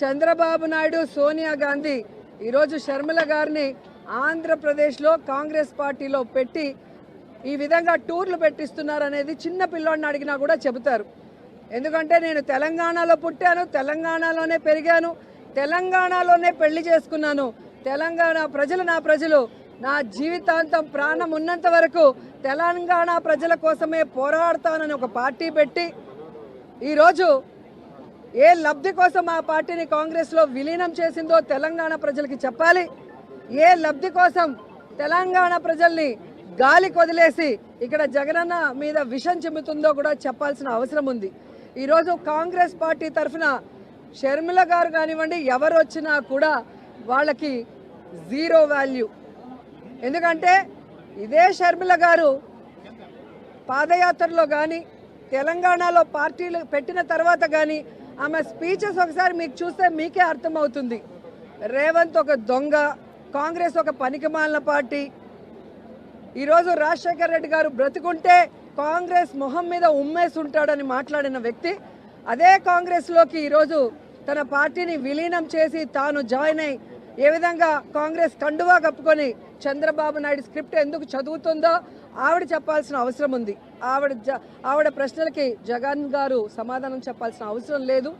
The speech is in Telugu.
చంద్రబాబు నాయుడు సోనియా గాంధీ ఈరోజు షర్మిల గారిని ఆంధ్రప్రదేశ్లో కాంగ్రెస్ పార్టీలో పెట్టి ఈ విధంగా టూర్లు పెట్టిస్తున్నారు అనేది చిన్న పిల్లోడిని అడిగినా కూడా చెబుతారు. ఎందుకంటే నేను తెలంగాణలో పుట్టాను తెలంగాణలోనే పెరిగాను తెలంగాణలోనే పెళ్ళి చేసుకున్నాను. తెలంగాణ ప్రజలు నా ప్రజలు. నా జీవితాంతం ప్రాణం ఉన్నంత వరకు తెలంగాణ ప్రజల కోసమే పోరాడతానని ఒక పార్టీ పెట్టి ఈరోజు ఏ లబ్ధి కోసం ఆ పార్టీని కాంగ్రెస్లో విలీనం చేసిందో తెలంగాణ ప్రజలకి చెప్పాలి. ఏ లబ్ధి కోసం తెలంగాణ ప్రజల్ని గాలి కొదిలేసి ఇక్కడ జగనన్న మీద విషం చెబుతుందో కూడా చెప్పాల్సిన అవసరం ఉంది. ఈరోజు కాంగ్రెస్ పార్టీ తరఫున షర్మిల గారు కానివ్వండి ఎవరు వచ్చినా కూడా వాళ్ళకి జీరో వాల్యూ. ఎందుకంటే ఇదే షర్మిల గారు పాదయాత్రలో కానీ తెలంగాణలో పార్టీలు పెట్టిన తర్వాత కానీ ఆమె స్పీచెస్ ఒకసారి మీకు చూస్తే మీకే అర్థమవుతుంది. రేవంత్ ఒక దొంగ కాంగ్రెస్ ఒక పనికిమాలిన పార్టీ. ఈరోజు రాజశేఖర రెడ్డి గారు బ్రతుకుంటే కాంగ్రెస్ మొహం మీద ఉమ్మేసి ఉంటాడని మాట్లాడిన వ్యక్తి. అదే కాంగ్రెస్లోకి ఈరోజు తన పార్టీని విలీనం చేసి తాను జాయిన్ అయి ఏ విధంగా కాంగ్రెస్ కండువా కప్పుకొని చంద్రబాబు నాయుడు స్క్రిప్ట్ ఎందుకు చదువుతుందో ఆవిడ చెప్పాల్సిన అవసరం ఉంది. ఆవిడ జ- ఆవిడ ప్రశ్నలకి జగన్ గారు సమాధానం చెప్పాల్సిన అవసరం లేదు.